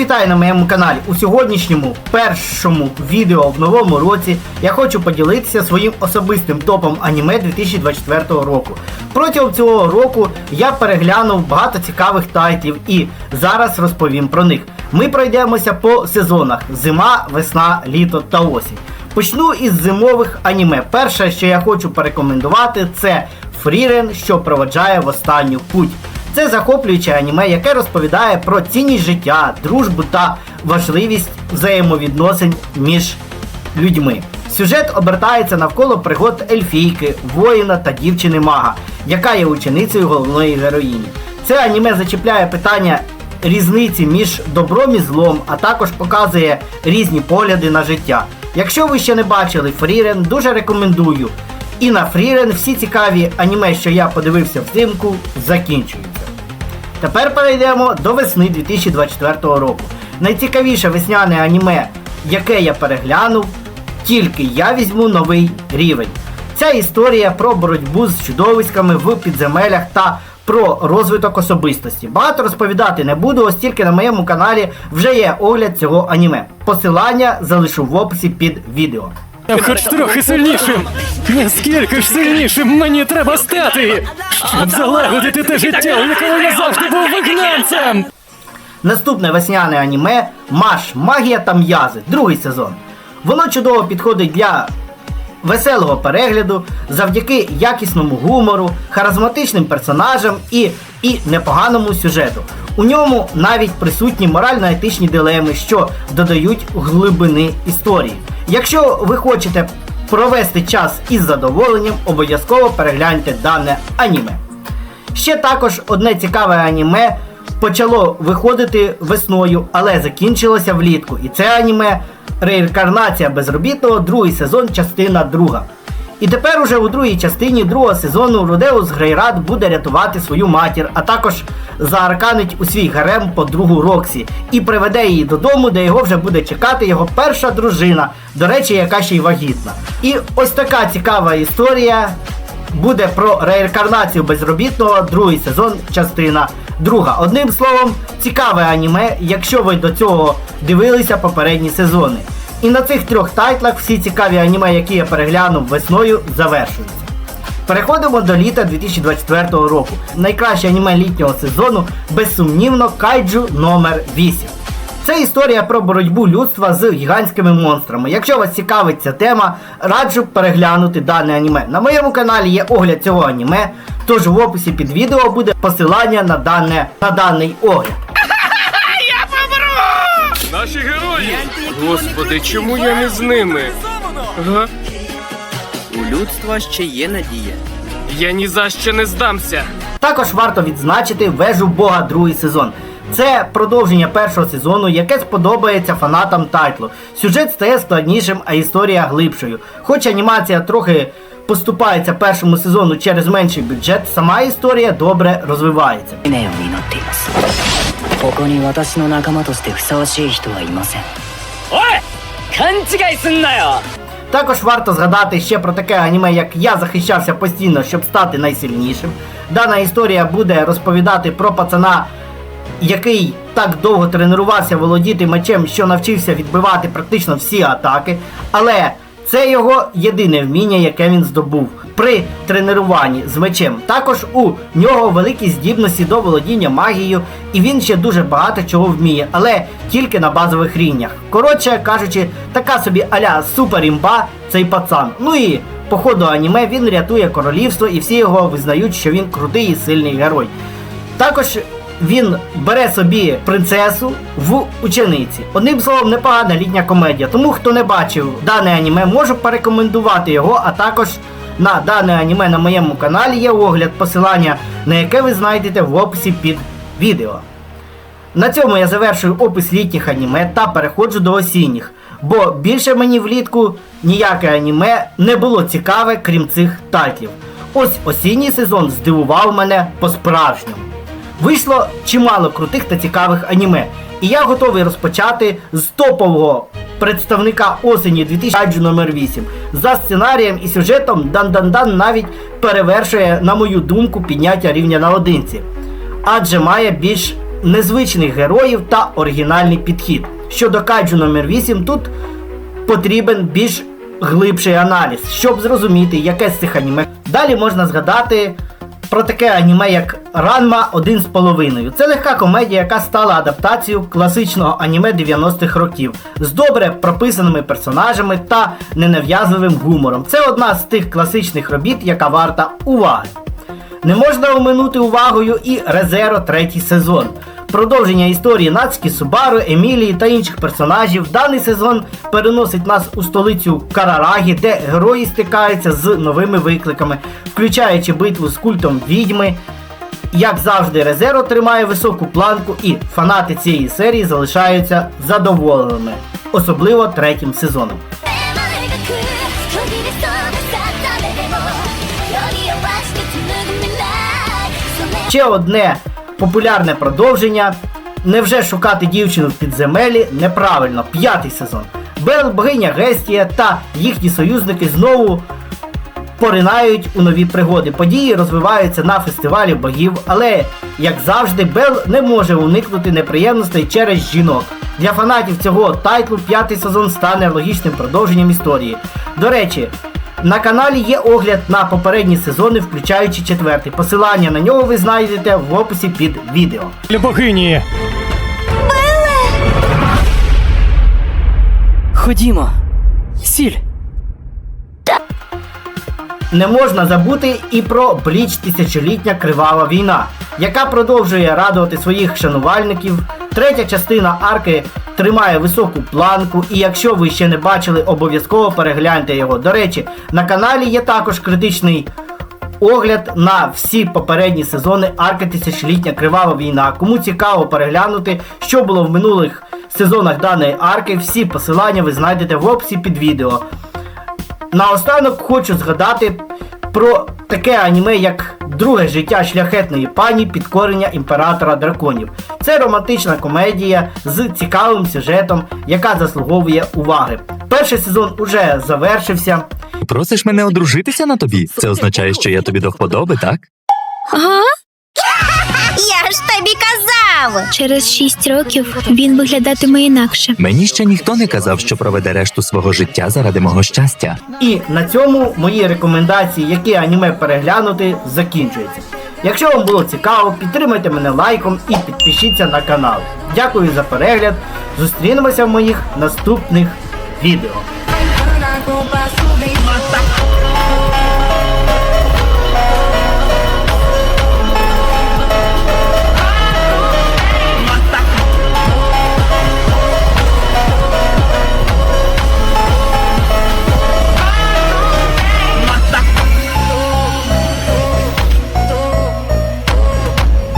вітаю на моєму каналі. У сьогоднішньому першому відео в новому році я хочу поділитися своїм особистим топом аніме 2024 року. Протягом цього року я переглянув багато цікавих тайтлів і зараз розповім про них. Ми пройдемося по сезонах: зима, весна, літо та осінь. Почну із зимових аніме. Перше, що я хочу порекомендувати, це Фрірен, що проведжає в останню путь. Це захоплююче аніме, яке розповідає про цінність життя, дружбу та важливість взаємовідносин між людьми. Сюжет обертається навколо пригод ельфійки, воїна та дівчини мага, яка є ученицею головної героїні. Це аніме зачіпляє питання різниці між добром і злом, а також показує різні погляди на життя. Якщо ви ще не бачили Фрірен, дуже рекомендую. І на Фрірен всі цікаві аніме, що я подивився взимку, закінчуються. Тепер перейдемо до весни 2024 року. Найцікавіше весняне аніме, яке я переглянув, тільки я візьму новий рівень. Ця історія про боротьбу з чудовиськами в підземеллях та про розвиток особистості. Багато розповідати не буду, оскільки на моєму каналі вже є огляд цього аніме. Посилання залишу в описі під відео. Хоч трохи сильнішим. Наскільки ж сильнішим мені треба стати, щоб залагодити те життя, у якому я завжди був вигнанцем. Наступне весняне аніме Маш, Магія та м'язи, другий сезон. Воно чудово підходить для веселого перегляду завдяки якісному гумору, харизматичним персонажам і, і непоганому сюжету. У ньому навіть присутні морально-етичні дилеми, що додають глибини історії. Якщо ви хочете провести час із задоволенням, обов'язково перегляньте дане аніме. Ще також одне цікаве аніме почало виходити весною, але закінчилося влітку. І це аніме Реінкарнація безробітного, другий сезон, частина друга. І тепер уже у другій частині другого сезону Рудеус Грейрат буде рятувати свою матір, а також заарканить у свій гарем подругу Роксі і приведе її додому, де його вже буде чекати його перша дружина, до речі, яка ще й вагітна. І ось така цікава історія буде про реінкарнацію безробітного, другий сезон, частина друга. Одним словом, цікаве аніме, якщо ви до цього дивилися попередні сезони. І на цих трьох тайтлах всі цікаві аніме, які я переглянув весною, завершуються. Переходимо до літа 2024 року. Найкраще аніме літнього сезону безсумнівно Кайджу номер 8 це історія про боротьбу людства з гігантськими монстрами. Якщо вас цікавить ця тема, раджу переглянути дане аніме. На моєму каналі є огляд цього аніме, тож в описі під відео буде посилання на, дане, на даний огляд. Наші герої! Господи, чому я не з ними? Га? У людства ще є надія. Я ні за що не здамся. Також варто відзначити вежу Бога другий сезон. Це продовження першого сезону, яке сподобається фанатам тайтлу. Сюжет стає складнішим, а історія глибшою. Хоч анімація трохи поступається першому сезону через менший бюджет, сама історія добре розвивається. 夢を祈っていますここに私の仲間としてふさわしい人はいませんおい勘違いすんなよ Також варто згадати ще про таке аніме, як Я захищався постійно, щоб стати найсильнішим. Дана історія буде розповідати про пацана, який так довго тренувався володіти мечем, що навчився відбивати практично всі атаки. Але це його єдине вміння, яке він здобув при тренуванні з мечем. Також у нього великі здібності до володіння магією, і він ще дуже багато чого вміє, але тільки на базових рівнях. Коротше кажучи, така собі аля супер імба цей пацан. Ну і по ходу аніме він рятує королівство, і всі його визнають, що він крутий і сильний герой. Також він бере собі принцесу в учениці. Одним словом, непогана літня комедія. Тому хто не бачив дане аніме, можу порекомендувати його, а також на дане аніме на моєму каналі є огляд, посилання на яке ви знайдете в описі під відео. На цьому я завершую опис літніх аніме та переходжу до осінніх. Бо більше мені влітку ніяке аніме не було цікаве, крім цих тайтлів. Ось осінній сезон здивував мене по-справжньому. Вийшло чимало крутих та цікавих аніме, і я готовий розпочати з топового представника осені 2000 номер 8 За сценарієм і сюжетом Дан-Дан-Дан навіть перевершує, на мою думку, підняття рівня наодинці, адже має більш незвичних героїв та оригінальний підхід. Щодо кайджу номер 8 тут потрібен більш глибший аналіз, щоб зрозуміти, яке з цих аніме. Далі можна згадати про таке аніме, як Ранма 1,5. Це легка комедія, яка стала адаптацією класичного аніме 90-х років з добре прописаними персонажами та ненав'язливим гумором. Це одна з тих класичних робіт, яка варта уваги. Не можна оминути увагою і Резеро третій сезон. Продовження історії Нацькі, Субару, Емілії та інших персонажів. Даний сезон переносить нас у столицю Карарагі, де герої стикаються з новими викликами, включаючи битву з культом відьми. Як завжди, Резеро тримає високу планку, і фанати цієї серії залишаються задоволеними, особливо третім сезоном. Ще одне популярне продовження. Невже шукати дівчину в підземелі неправильно? П'ятий сезон. Бел, богиня Гестія та їхні союзники знову поринають у нові пригоди. Події розвиваються на фестивалі богів, але, як завжди, Бел не може уникнути неприємностей через жінок. Для фанатів цього тайтлу п'ятий сезон стане логічним продовженням історії. До речі, на каналі є огляд на попередні сезони, включаючи четвертий. Посилання на нього ви знайдете в описі під відео. Богині. Ходімо. Сіль. Не можна забути і про Бліч тисячолітня кривава війна, яка продовжує радувати своїх шанувальників. Третя частина арки тримає високу планку, і якщо ви ще не бачили, обов'язково перегляньте його. До речі, на каналі є також критичний огляд на всі попередні сезони арки тисячолітня кривава війна. Кому цікаво переглянути, що було в минулих сезонах даної арки, всі посилання ви знайдете в описі під відео. Наостанок хочу згадати про таке аніме, як Друге життя шляхетної пані підкорення імператора драконів. Це романтична комедія з цікавим сюжетом, яка заслуговує уваги. Перший сезон уже завершився. Просиш мене одружитися на тобі? Це означає, що я тобі до вподоби, так? Я ж тобі казав! Через шість років він виглядатиме інакше. Мені ще ніхто не казав, що проведе решту свого життя заради мого щастя. І на цьому мої рекомендації, які аніме переглянути, закінчуються. Якщо вам було цікаво, підтримайте мене лайком і підпишіться на канал. Дякую за перегляд. Зустрінемося в моїх наступних відео.「